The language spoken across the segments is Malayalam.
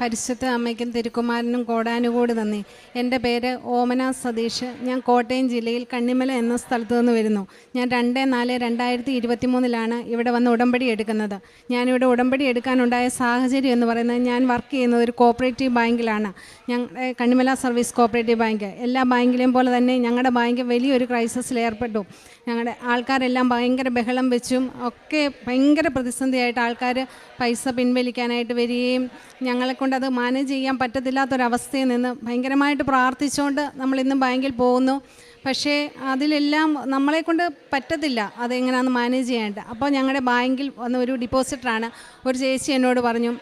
പരിശുദ്ധ അമ്മയ്ക്കും തിരുക്കുമാരനും കോടാനുകൂടി നന്ദി. എന്റെ പേര് ഓമന സതീഷ്. ഞാൻ കോട്ടയം ജില്ലയിൽ കണ്ണിമല എന്ന സ്ഥലത്തു നിന്ന് വരുന്നു. ഞാൻ രണ്ട് നാല് രണ്ടായിരത്തി ഇരുപത്തി മൂന്നിലാണ് ഇവിടെ വന്ന് ഉടമ്പടി എടുക്കുന്നത്. ഞാനിവിടെ ഉടമ്പടി എടുക്കാനുണ്ടായ സാഹചര്യം എന്ന് പറയുന്നത് ഞാൻ വർക്ക് ചെയ്യുന്നത് ഒരു കോപ്പറേറ്റീവ് ബാങ്കിലാണ്. ഞങ്ങളുടെ കണ്ണിമല സർവീസ് കോപ്പറേറ്റീവ് ബാങ്ക്. എല്ലാ ബാങ്കിലെയും പോലെ തന്നെ ഞങ്ങളുടെ ബാങ്ക് വലിയൊരു ക്രൈസിസിൽ ഏർപ്പെട്ടു. ഞങ്ങളുടെ ആൾക്കാരെല്ലാം ഭയങ്കര ബഹളം വെച്ചും ഒക്കെ ഭയങ്കര പ്രതിസന്ധിയായിട്ട് ആൾക്കാർ പൈസ പിൻവലിക്കാനായിട്ട് വരികയും ഞങ്ങളെ കൊണ്ട് അത് മാനേജ് ചെയ്യാൻ പറ്റത്തില്ലാത്തൊരവസ്ഥയിൽ നിന്ന് ഭയങ്കരമായിട്ട് പ്രാർത്ഥിച്ചുകൊണ്ട് നമ്മൾ ഇന്നും ബാങ്കിൽ പോകുന്നു. പക്ഷേ അതിലെല്ലാം നമ്മളെ കൊണ്ട് പറ്റത്തില്ല അതെങ്ങനെയാണെന്ന് മാനേജ് ചെയ്യാനായിട്ട്. അപ്പോൾ ഞങ്ങളുടെ ബാങ്കിൽ വന്ന ഒരു ഡിപ്പോസിറ്ററാണ്. ഒരു ചേച്ചി എന്നോട് പറഞ്ഞു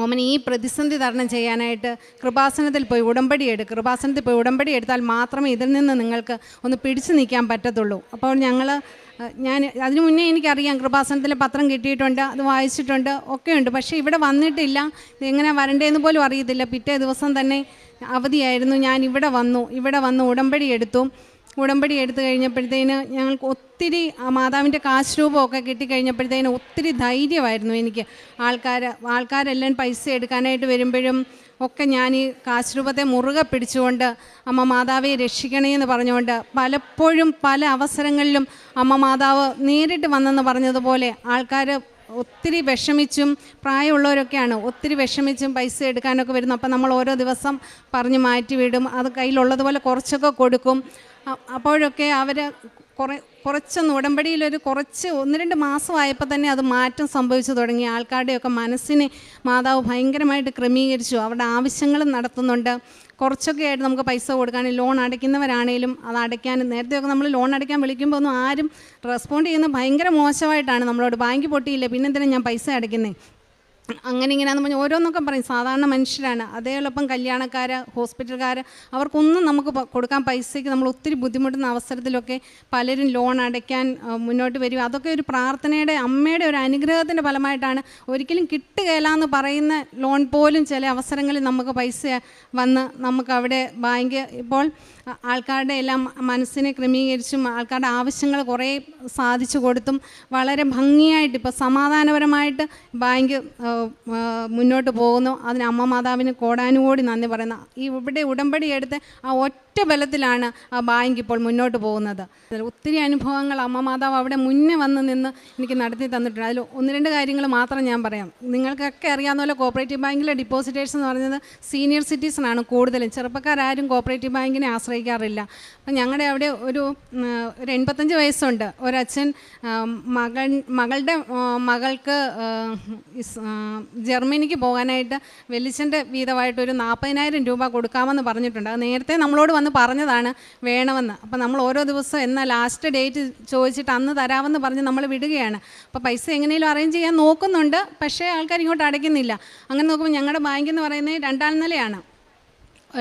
ഓമൻ ഈ പ്രതിസന്ധി തരണം ചെയ്യാനായിട്ട് കൃപാസനത്തിൽ പോയി ഉടമ്പടി എടുക്കുക കൃപാസനത്തിൽ പോയി ഉടമ്പടി എടുത്താൽ മാത്രമേ ഇതിൽ നിന്ന് നിങ്ങൾക്ക് ഒന്ന് പിടിച്ചു നിൽക്കാൻ പറ്റത്തുള്ളൂ. അപ്പോൾ ഞങ്ങൾ ഞാൻ അതിനു മുന്നേ എനിക്കറിയാം കൃപാസനത്തിലെ പത്രം കിട്ടിയിട്ടുണ്ട് അത് വായിച്ചിട്ടുണ്ട് ഒക്കെയുണ്ട്. പക്ഷേ ഇവിടെ വന്നിട്ടില്ല. എങ്ങനെ വരണ്ടേന്ന് പോലും അറിയത്തില്ല. പിറ്റേ ദിവസം തന്നെ അവധിയായിരുന്നു. ഞാൻ ഇവിടെ വന്നു. ഇവിടെ വന്ന് ഉടമ്പടി എടുത്തു. ഉടമ്പടി എടുത്തു കഴിഞ്ഞപ്പോഴത്തേന് ഞങ്ങൾക്ക് ഒത്തിരി മാതാവിന്റെ കാശ് രൂപമൊക്കെ കിട്ടിക്കഴിഞ്ഞപ്പോഴത്തേന് ഒത്തിരി ധൈര്യമായിരുന്നു എനിക്ക്. ആൾക്കാർ ആൾക്കാരെല്ലാം പൈസ എടുക്കാനായിട്ട് വരുമ്പോഴും ഒക്കെ ഞാൻ ഈ കാശ് രൂപത്തെ മുറുകെ പിടിച്ചുകൊണ്ട് അമ്മ മാതാവെ രക്ഷിക്കണേ എന്ന് പറഞ്ഞുകൊണ്ട് പലപ്പോഴും പല അവസരങ്ങളിലും അമ്മ മാതാവ് നേരിട്ട് വന്നെന്ന് പറഞ്ഞതുപോലെ ആൾക്കാർ ഒത്തിരി വിഷമിച്ചും പ്രായമുള്ളവരൊക്കെയാണ് ഒത്തിരി വിഷമിച്ചും പൈസ എടുക്കാനൊക്കെ വരുന്നു അപ്പം നമ്മൾ ഓരോ ദിവസം പറഞ്ഞ് മാറ്റി വിടും. അത് കയ്യിലുള്ളതുപോലെ കുറച്ചൊക്കെ കൊടുക്കും. അപ്പോഴൊക്കെ അവർ കുറേ കുറച്ചൊന്ന് ഉടമ്പടിയിലൊരു കുറച്ച് ഒന്ന് രണ്ട് മാസമായപ്പോൾ തന്നെ അത് മാറ്റം സംഭവിച്ചു തുടങ്ങി. ആൾക്കാരുടെയൊക്കെ മനസ്സിനെ മാതാവ് ഭയങ്കരമായിട്ട് ക്രമീകരിച്ചു. അവരുടെ ആവശ്യങ്ങൾ നടത്തുന്നുണ്ട്. കുറച്ചൊക്കെ ആയിട്ട് നമുക്ക് പൈസ കൊടുക്കാൻ ലോൺ അടയ്ക്കുന്നവരാണേലും അത് അടയ്ക്കാൻ നേരത്തെയൊക്കെ നമ്മൾ ലോൺ അടയ്ക്കാൻ വിളിക്കുമ്പോൾ ഒന്നും ആരും റെസ്പോണ്ട് ചെയ്യുന്നത് ഭയങ്കര മോശമായിട്ടാണ് നമ്മളോട്. ബാങ്ക് പൊട്ടിയില്ല പിന്നെന്തിനാണ് ഞാൻ പൈസ അടയ്ക്കുന്നത് അങ്ങനെ ഇങ്ങനെയാന്ന് പറഞ്ഞ് ഓരോന്നൊക്കെ പറയും. സാധാരണ മനുഷ്യരാണ്. അതേളപ്പം കല്യാണക്കാർ ഹോസ്പിറ്റൽക്കാർ അവർക്കൊന്നും നമുക്ക് കൊടുക്കാൻ പൈസയ്ക്ക് നമ്മൾ ഒത്തിരി ബുദ്ധിമുട്ടുന്ന അവസരത്തിലൊക്കെ പലരും ലോൺ അടയ്ക്കാൻ മുന്നോട്ട് വരും. അതൊക്കെ ഒരു പ്രാർത്ഥനയുടെ അമ്മയുടെ ഒരു അനുഗ്രഹത്തിന്റെ ഫലമായിട്ടാണ് ഒരിക്കലും കിട്ടുകയില്ല എന്ന് പറയുന്ന ലോൺ പോലും ചില അവസരങ്ങളിൽ നമുക്ക് പൈസ വന്ന് നമുക്ക് അവിടെ ബാങ്ക് ഇപ്പോൾ ആൾക്കാരുടെ എല്ലാം മനസ്സിനെ ക്രമീകരിച്ചും ആൾക്കാരുടെ ആവശ്യങ്ങൾ കുറേ സാധിച്ചു കൊടുത്തും വളരെ ഭംഗിയായിട്ട് ഇപ്പോൾ സമാധാനപരമായിട്ട് ബാങ്ക് മുന്നോട്ട് പോകുന്നു. അതിന് അമ്മ മാതാവിന് കോടാനുകോടി നന്ദി പറയുന്നു. ഈ ഇവിടെ ഉടമ്പടി എടുത്ത് ആ ഒറ്റ ബലത്തിലാണ് ആ ബാങ്ക് ഇപ്പോൾ മുന്നോട്ട് പോകുന്നത്. ഒത്തിരി അനുഭവങ്ങൾ അമ്മ മാതാവ് അവിടെ മുന്നേ വന്ന് നിന്ന് എനിക്ക് നടത്തി തന്നിട്ടുണ്ട്. അതിൽ ഒന്ന് രണ്ട് കാര്യങ്ങൾ മാത്രം ഞാൻ പറയാം. നിങ്ങൾക്കൊക്കെ അറിയാവുന്ന പോലെ കോപ്പറേറ്റീവ് ബാങ്കിലെ ഡിപ്പോസിറ്റേഴ്സ് എന്ന് പറയുന്നത് സീനിയർ സിറ്റിസൺ ആണ് കൂടുതലും. ചെറുപ്പക്കാരും കോപ്പറേറ്റീവ് ബാങ്കിനെ ആശ്രയിക്കാറില്ല. അപ്പം ഞങ്ങളുടെ അവിടെ ഒരു ഒരു എൺപത്തഞ്ച് വയസ്സുണ്ട്. ഒരച്ഛൻ മകൻ മകളുടെ മകൾക്ക് ജർമ്മനിക്ക് പോകാനായിട്ട് വെല്ലിച്ചന്റെ വീതമായിട്ട് ഒരു നാൽപ്പതിനായിരം രൂപ കൊടുക്കാമെന്ന് പറഞ്ഞിട്ടുണ്ട്. അത് നേരത്തെ നമ്മളോട് വന്ന് പറഞ്ഞതാണ് വേണമെന്ന്. അപ്പോൾ നമ്മൾ ഓരോ ദിവസം എന്നാൽ ലാസ്റ്റ് ഡേറ്റ് ചോദിച്ചിട്ട് അന്ന് തരാമെന്ന് പറഞ്ഞ് നമ്മൾ വിടുകയാണ്. അപ്പോൾ പൈസ എങ്ങനെയും അറേഞ്ച് ചെയ്യാൻ നോക്കുന്നുണ്ട്. പക്ഷേ ആൾക്കാർ ഇങ്ങോട്ട് അടയ്ക്കുന്നില്ല. അങ്ങനെ നോക്കുമ്പോൾ ഞങ്ങളുടെ ബാങ്ക് എന്ന് പറയുന്നത് രണ്ടാം നിലയാണ്.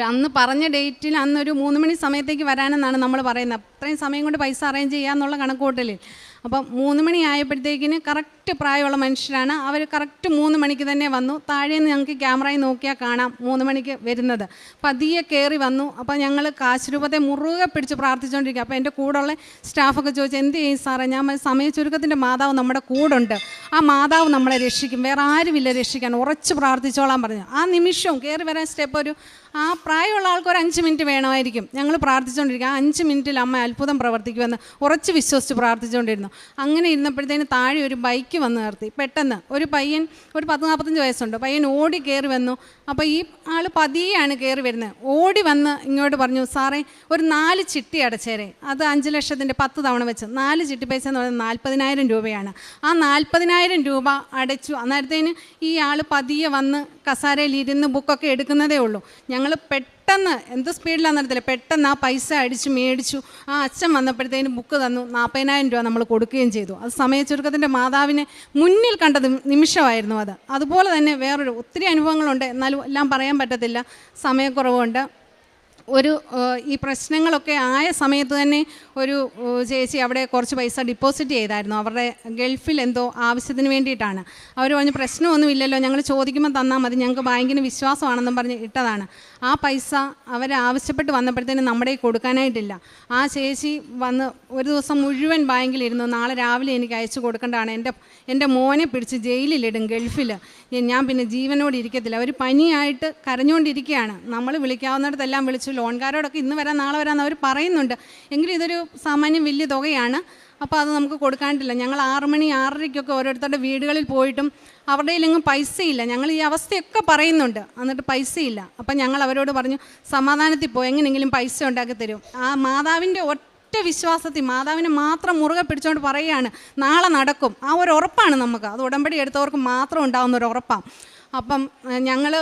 അന്ന് പറഞ്ഞ ഡേറ്റിൽ അന്നൊരു മൂന്ന് മണി സമയത്തേക്ക് വരാനെന്നാണ് നമ്മൾ പറയുന്നത്. അത്രയും സമയം കൊണ്ട് പൈസ അറേഞ്ച് ചെയ്യാമെന്നുള്ള കണക്കൂട്ടലിൽ അപ്പം മൂന്ന് മണി ആയപ്പോഴത്തേക്കിന് കറക്റ്റ് പ്രായമുള്ള മനുഷ്യരാണ്. അവർ കറക്റ്റ് മൂന്ന് മണിക്ക് തന്നെ വന്നു. താഴെ നിന്ന് ഞങ്ങൾക്ക് ക്യാമറയിൽ നോക്കിയാൽ കാണാം മൂന്ന് മണിക്ക് വരുന്നത്. പതിയെ കയറി വന്നു. അപ്പോൾ ഞങ്ങൾ കാശ് രൂപത്തെ മുറുകെ പിടിച്ച് പ്രാർത്ഥിച്ചുകൊണ്ടിരിക്കുക അപ്പോൾ എന്റെ കൂടെയുള്ള സ്റ്റാഫൊക്കെ ചോദിച്ചു എന്ത് ചെയ്യും സാറേ? ഞാൻ സമയ ചുരുക്കത്തിന്റെ മാതാവ് നമ്മുടെ കൂടുണ്ട്. ആ മാതാവ് നമ്മളെ രക്ഷിക്കും. വേറെ ആരുമില്ല രക്ഷിക്കാൻ. ഉറച്ച് പ്രാർത്ഥിച്ചോളാൻ പറഞ്ഞു. ആ നിമിഷവും കയറി വരാൻ സ്റ്റെപ്പ് ഒരു ആ പ്രായമുള്ള ആൾക്കൊരു അഞ്ച് മിനിറ്റ് വേണമായിരിക്കും. ഞങ്ങൾ പ്രാർത്ഥിച്ചുകൊണ്ടിരിക്കുക. ആ അഞ്ച് മിനിറ്റിൽ അമ്മ അത്ഭുതം പ്രവർത്തിക്കുമെന്ന് ഉറച്ച് വിശ്വസിച്ച് പ്രാർത്ഥിച്ചുകൊണ്ടിരുന്നു. അങ്ങനെ ഇരുന്നപ്പോഴത്തേന് താഴെ ഒരു ബൈക്ക് വന്ന് നിർത്തി. പെട്ടെന്ന് ഒരു പയ്യൻ ഒരു പത്ത് നാൽപ്പത്തഞ്ച് വയസ്സുണ്ട്. പയ്യൻ ഓടി കയറി വന്നു. അപ്പോൾ ഈ ആൾ പതിയെയാണ് കയറി വരുന്നത്. ഓടി വന്ന് ഇങ്ങോട്ട് പറഞ്ഞു സാറേ ഒരു നാല് ചിട്ടി അടച്ചേരെ. അത് അഞ്ച് ലക്ഷത്തിന്റെ പത്ത് തവണ വെച്ച്. നാല് ചിട്ടി പൈസ എന്ന് പറയുന്നത് നാൽപ്പതിനായിരം രൂപയാണ്. ആ നാൽപ്പതിനായിരം രൂപ അടച്ചു. അന്നേരത്തേന് ഈ ആൾ പതിയെ വന്ന് കസാരയിൽ ഇരുന്ന് ബുക്കൊക്കെ എടുക്കുന്നതേ ഉള്ളൂ. ഞങ്ങൾ പെട്ടെന്ന് എന്ത് സ്പീഡിലാണെന്ന് അറിയത്തില്ല. പെട്ടെന്ന് ആ പൈസ അടിച്ച് മേടിച്ചു. ആ അച്ഛൻ വന്നപ്പോഴത്തേന് ബുക്ക് തന്നു. നാൽപ്പതിനായിരം രൂപ നമ്മൾ കൊടുക്കുകയും ചെയ്തു. അത് സമയച്ചുരുക്കത്തിന്റെ മാതാവിനെ മുന്നിൽ കണ്ട നിമിഷമായിരുന്നു അത്. അതുപോലെ തന്നെ വേറൊരു ഒത്തിരി അനുഭവങ്ങളുണ്ട്. എന്നാലും എല്ലാം പറയാൻ പറ്റത്തില്ല. സമയക്കുറവുണ്ട്. ഒരു ഈ പ്രശ്നങ്ങളൊക്കെ ആയ സമയത്ത് തന്നെ ഒരു ചേച്ചി അവിടെ കുറച്ച് പൈസ ഡിപ്പോസിറ്റ് ചെയ്തായിരുന്നു. അവരുടെ ഗൾഫിൽ എന്തോ ആവശ്യത്തിന് വേണ്ടിയിട്ടാണ്. അവർ പറഞ്ഞു പ്രശ്നമൊന്നുമില്ലല്ലോ. ഞങ്ങൾ ചോദിക്കുമ്പോൾ തന്നാൽ മതി. ഞങ്ങൾക്ക് ബാങ്കിന് വിശ്വാസമാണെന്നും പറഞ്ഞ് ഇട്ടതാണ്. ആ പൈസ അവർ ആവശ്യപ്പെട്ട് വന്നപ്പോഴത്തേനും നമ്മുടെ കൊടുക്കാനായിട്ടില്ല. ആ ചേച്ചി വന്ന് ഒരു ദിവസം മുഴുവൻ ബാങ്കിലിരുന്നു നാളെ രാവിലെ എനിക്ക് അയച്ചു കൊടുക്കേണ്ടതാണ്. എന്റെ എന്റെ മോനെ പിടിച്ച് ജയിലിലിടും ഗൾഫിൽ ഞാൻ പിന്നെ ജീവനോട് ഇരിക്കത്തില്ല. അവർ പനിയായിട്ട് കരഞ്ഞുകൊണ്ടിരിക്കുകയാണ്. നമ്മൾ വിളിക്കാവുന്നിടത്തെല്ലാം വിളിച്ചു ലോൺകാരോടൊക്കെ ഇന്ന് വരാം നാളെ വരാമെന്ന് അവർ പറയുന്നുണ്ട്. എങ്കിലും ഇതൊരു സാമാന്യം വലിയ തുകയാണ്. അപ്പോൾ അത് നമുക്ക് കൊടുക്കാണ്ടില്ല. ഞങ്ങൾ ആറ് മണി ആറരയ്ക്കൊക്കെ ഓരോരുത്തരുടെ വീടുകളിൽ പോയിട്ടും അവരുടെ കയ്യിലെങ്ങും പൈസയില്ല. ഞങ്ങൾ ഈ അവസ്ഥയൊക്കെ പറയുന്നുണ്ട്. എന്നിട്ട് പൈസയില്ല. അപ്പം ഞങ്ങൾ അവരോട് പറഞ്ഞു സമാധാനത്തിൽ പോയി എങ്ങനെയെങ്കിലും പൈസ ഉണ്ടാക്കി തരും. ആ മാതാവിന്റെ ഒറ്റ വിശ്വാസത്തിൽ മാതാവിനെ മാത്രം മുറുകെ പിടിച്ചുകൊണ്ട് പറയുകയാണ് നാളെ നടക്കും. ആ ഒരു ഉറപ്പാണ് നമുക്ക്. അത് ഉടമ്പടി എടുത്തവർക്ക് മാത്രം ഉണ്ടാകുന്ന ഒരു ഉറപ്പാണ്. അപ്പം ഞങ്ങൾ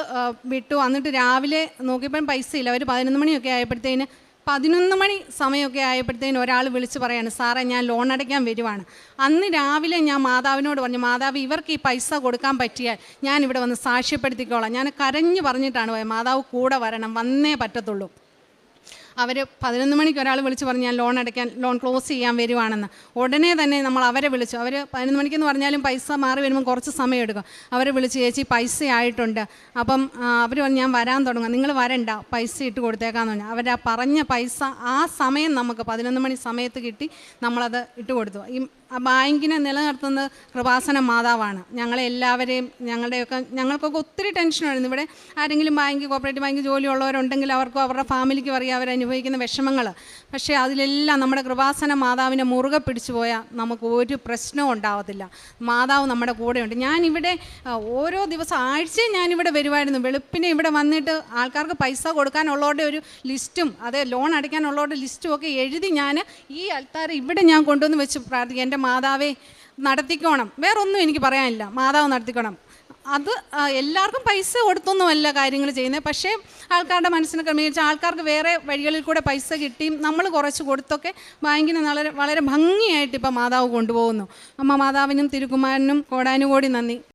വിട്ടു. എന്നിട്ട് രാവിലെ നോക്കിയപ്പോൾ പൈസയില്ല. അവർ പതിനൊന്ന് മണിയൊക്കെ ആയപ്പോഴത്തേന് പതിനൊന്ന് മണി സമയമൊക്കെ ആയപ്പോഴത്തേന് ഒരാൾ വിളിച്ച് പറയാണ് സാറേ ഞാൻ ലോൺ അടയ്ക്കാൻ വരുവാണ്. അന്ന് രാവിലെ ഞാൻ മാതാവിനോട് പറഞ്ഞു മാതാവ് ഇവർക്ക് ഈ പൈസ കൊടുക്കാൻ പറ്റിയാൽ ഞാൻ ഇവിടെ വന്ന് സാക്ഷ്യപ്പെടുത്തിക്കോളാം. ഞാൻ കരഞ്ഞു പറഞ്ഞിട്ടാണ് പോയത്. മാതാവ് കൂടെ വരണം വന്നേ പറ്റത്തുള്ളൂ. അവർ പതിനൊന്ന് മണിക്ക് ഒരാൾ വിളിച്ച് പറഞ്ഞു ഞാൻ ലോൺ അടയ്ക്കാൻ ലോൺ ക്ലോസ് ചെയ്യാൻ വരുവാണെന്ന്. ഉടനെ തന്നെ നമ്മൾ അവരെ വിളിച്ചു. അവർ പതിനൊന്ന് മണിക്കെന്ന് പറഞ്ഞാലും പൈസ മാറി വരുമ്പോൾ കുറച്ച് സമയം എടുക്കും. അവരെ വിളിച്ച് ചേച്ചി പൈസ ആയിട്ടുണ്ട് അപ്പം അവർ പറഞ്ഞു ഞാൻ വരാൻ തുടങ്ങാം. നിങ്ങൾ വരണ്ട. പൈസ ഇട്ട് കൊടുത്തേക്കാന്ന് പറഞ്ഞു. അവർ ആ പറഞ്ഞ പൈസ ആ സമയം നമുക്ക് പതിനൊന്ന് മണി സമയത്ത് കിട്ടി നമ്മളത് ഇട്ട് കൊടുത്തു. ഈ ബാങ്കിനെ നിലനിർത്തുന്നത് കൃപാസന മാതാവാണ്. ഞങ്ങളെ എല്ലാവരെയും ഞങ്ങളുടെയൊക്കെ ഞങ്ങൾക്കൊക്കെ ഒത്തിരി ടെൻഷനായിരുന്നു ഇവിടെ ആരെങ്കിലും ബാങ്ക് കോപ്പറേറ്റീവ് ബാങ്ക് ജോലിയുള്ളവരുണ്ടെങ്കിൽ അവർക്കും അവരുടെ ഫാമിലിക്ക് അറിയാം അവരനുഭവിക്കുന്ന വിഷമങ്ങൾ. പക്ഷേ അതിലെല്ലാം നമ്മുടെ കൃപാസന മാതാവിനെ മുറുകെ പിടിച്ചു പോയാൽ നമുക്ക് ഒരു പ്രശ്നവും ഉണ്ടാവത്തില്ല. മാതാവ് നമ്മുടെ കൂടെയുണ്ട്. ഞാനിവിടെ ഓരോ ദിവസം ആഴ്ചയും ഞാനിവിടെ വരുമായിരുന്നു വെളുപ്പിനെ ഇവിടെ വന്നിട്ട് ആൾക്കാർക്ക് പൈസ കൊടുക്കാനുള്ളവരുടെ ഒരു ലിസ്റ്റും അതെ ലോൺ അടയ്ക്കാനുള്ളവരുടെ ലിസ്റ്റും ഒക്കെ എഴുതി ഞാൻ ഈ അൽത്താര ഇവിടെ ഞാൻ കൊണ്ടുവന്ന് വെച്ച് പ്രാർത്ഥിക്കുക എന്റെ മാതാവേ നടത്തിക്കോണം. വേറൊന്നും എനിക്ക് പറയാനില്ല. മാതാവ് നടത്തിക്കണം. അത് എല്ലാവർക്കും പൈസ കൊടുത്തൊന്നുമല്ല കാര്യങ്ങൾ ചെയ്യുന്നത്. പക്ഷേ ആൾക്കാരുടെ മനസ്സിനെ ക്രമീകരിച്ച് ആൾക്കാർക്ക് വേറെ വഴികളിൽ കൂടെ പൈസ കിട്ടിയും നമ്മൾ കുറച്ച് കൊടുത്തൊക്കെ ബാങ്കിന് വളരെ വളരെ ഭംഗിയായിട്ട് ഇപ്പം മാതാവ് കൊണ്ടുപോകുന്നു. അമ്മ മാതാവിനും തിരുക്കുമാരനും കോടാനുകോടി നന്ദി.